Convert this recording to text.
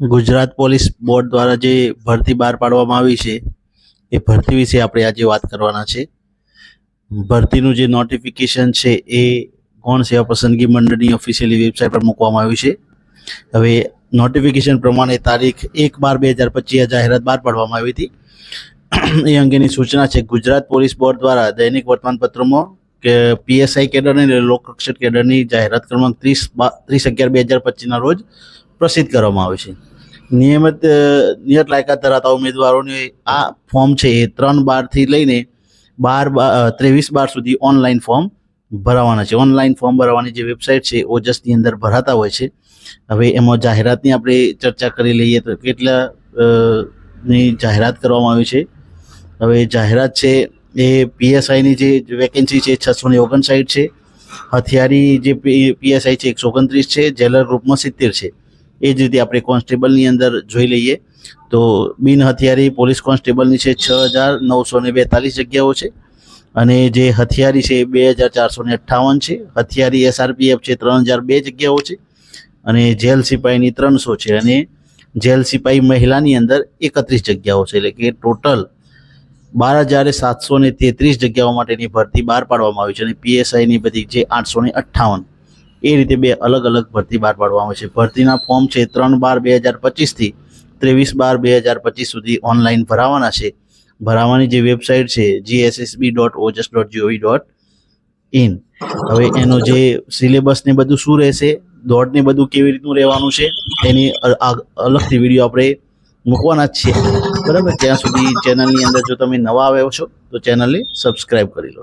Gujarat police board દ્વારા જે ભરતી બહાર પાડવામાં આવી છે, એ ભરતી વિશે આપણે આજે વાત કરવાના છે. ભરતીનું જે નોટિફિકેશન છે, એ ગૌણ સેવા પસંદગી મંડળની ઓફિશિયલી વેબસાઇટ પર મૂકવામાં આવ્યું છે. હવે નોટિફિકેશન પ્રમાણે તારીખ એક બાર બે હજાર પચીસ જાહેરાત બહાર પાડવામાં આવી હતી. એ અંગેની સૂચના છે, ગુજરાત પોલીસ બોર્ડ દ્વારા દૈનિક વર્તમાનપત્રોમાં કે પીએસઆઈ કેડરની અને લોકરક્ષક કેડરની જાહેરાત ક્રમાંક ત્રીસ ત્રીસ અગિયાર બે હજાર પચીસના રોજ પ્રસિદ્ધ કરવામાં આવે છે. નિયમિત નિયત લાયકાત ધરાવતા ઉમેદવારોને આ ફોર્મ છે એ ત્રણ બારથી લઈને બાર ત્રેવીસ બાર સુધી ઓનલાઈન ફોર્મ ભરાવાના છે. ઓનલાઈન ફોર્મ ભરવાની જે વેબસાઇટ છે ઓજસની અંદર ભરાતા હોય છે. હવે એમાં જાહેરાતની આપણે ચર્ચા કરી લઈએ તો કેટલા ની જાહેરાત કરવામાં આવી છે. હવે જાહેરાત છે એ પીએસઆઈની જે વેકેન્સી છે છસો ને ઓગણસાઠ છે. હથિયારી જે પીએસઆઈ છે એકસો ઓગણત્રીસ છે. જેલર ગ્રુપમાં સિત્તેર છે. એ જ રીતે આપણે કોન્સ્ટેબલની અંદર જોઈ લઈએ. તો બિન હથિયારી પોલીસ કોન્સ્ટેબલની છે છ હજાર નવસો ને બેતાલીસ જગ્યાઓ છે. અને જે હથિયારી છે એ બે હજાર ચારસો ને અઠ્ઠાવન છે. હથિયારી એસઆરપીએફ છે ત્રણ હજાર બે જગ્યાઓ છે. અને જેલ સિપાહીની ત્રણસો છે. અને જેલ સિપાહી મહિલાની અંદર એકત્રીસ જગ્યાઓ છે. એટલે કે ટોટલ બાર હજાર સાતસો ને તેત્રીસ જગ્યાઓ માટેની ભરતી બહાર પાડવામાં આવી છે. અને પીએસઆઈની બધી જે આઠસો ને અઠ્ઠાવન એ રીતે બે અલગ અલગ ભરતી બહાર પાડવામાં છે. ભરતીના ફોર્મ છે ત્રણ બાર બે હજાર પચીસથી ત્રેવીસ બાર બે હજાર પચીસ સુધી ઓનલાઈન ભરાવાના છે. ભરાવાની જે વેબસાઇટ છે GSSB dot Ojas dot G O V dot in હવે એનો જે સિલેબસ ને બધું શું રહેશે દોડ ને બધું કેવી રીતનું રહેવાનું છે, એની અલગથી વીડિયો આપણે મૂકવાના જ છીએ બરાબર? ત્યાં સુધી ચેનલની અંદર જો તમે નવા આવ્યો છો તો ચેનલને સબસ્ક્રાઇબ કરી લો.